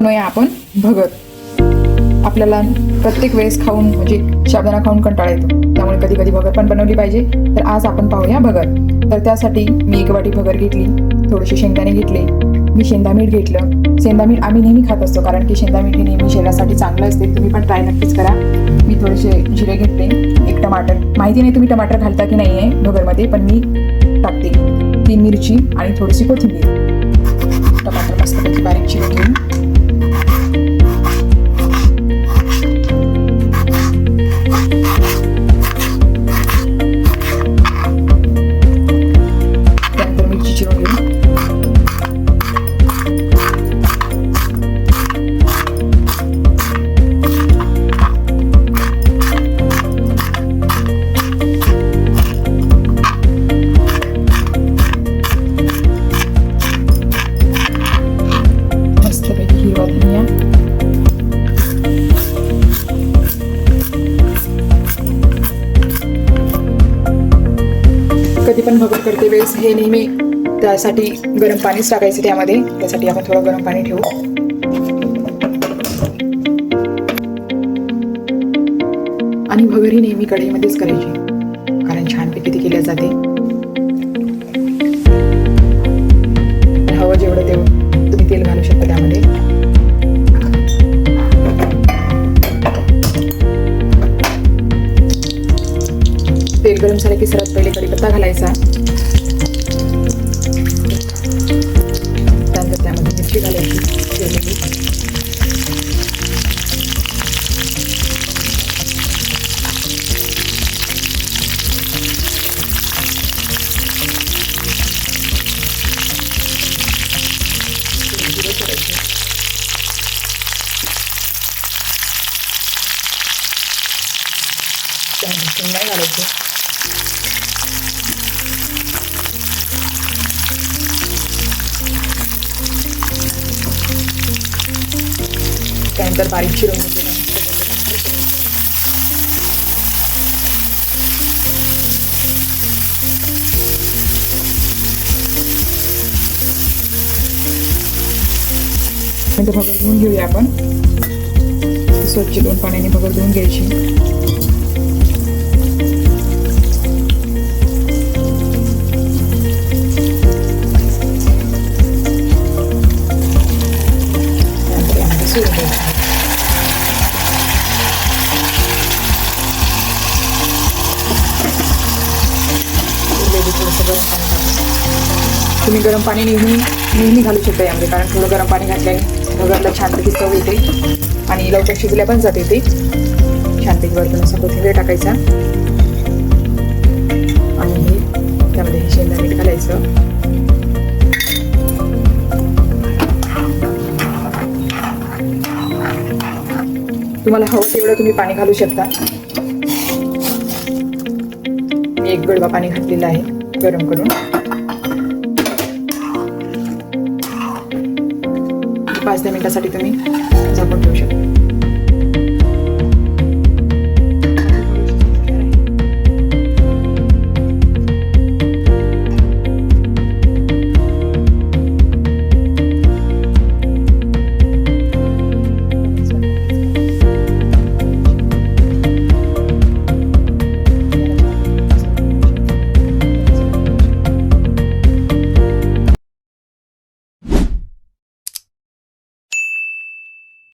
बनवूया आपण भगर आपल्याला प्रत्येक वेळेस खाऊन म्हणजे साबुदाणा खाऊन कंटाळा येतो. त्यामुळे कधी कधी भगर पण बनवली पाहिजे. तर आज आपण पाहूया भगर तर त्यासाठी मी एक वाटी भगर घेतली थोडेसे शेंगदाणे घेतले मी शेंदा मीठ घेतलं. शेंदा मीठ आम्ही नेहमी खात असतो कारण की शेंदा मीठ हे नेहमी शरीरासाठी चांगलं असते. तुम्ही पण ट्राय नक्कीच करा. मी थोडेसे जिरे घेतले एक टमाटर. माहिती नाही तुम्ही टमाटर घालता की नाही आहे भगरमध्ये पण मी टाकते. तीन मिरची आणि थोडीशी कोथिंबीर. टमाटर मस्तपैकी बारीक मस्तपैकी कधी पण भगर करते वेळेस हे नेहमी त्यासाठी गरम पाणीच टाकायचं त्यामध्ये. त्यासाठी आपण थोडं गरम पाणी ठेवू. आणि भगर ही नेहमी कढईमध्येच करायची. कारण छानपैकी ती केल्या जाते. झालं पहिले कढीपत्ता घालायचा? त्यानंतर त्यामध्ये मिरची घालायची चिरलेली जिरे शेंगदाणे घालायचे. त्यानंतर बारीक चिरून घेतलेलं नंतर भगर धुवून घेऊया आपण. स्वच्छ दोन पाण्याने भगर धुवून घ्यायची. यामध्ये थोडंसं गरम पाणी टाकून. तुम्ही गरम पाणी नेहमी नेहमी घालू शकता यामध्ये कारण थोडं गरम पाणी घातल्याने वगैरेला छानपैकी चव येते आणि लवकर शिजल्या पण जाते ते छानपैकी वरतून असं कोथिंबीर टाकायचा तुम्हाला हो हवं तेवढं तुम्ही पाणी घालू शकता. मी एक गडवा पाणी घातलेलं आहे गरम करून. पाच दहा मिनिटासाठी तुम्ही झाकून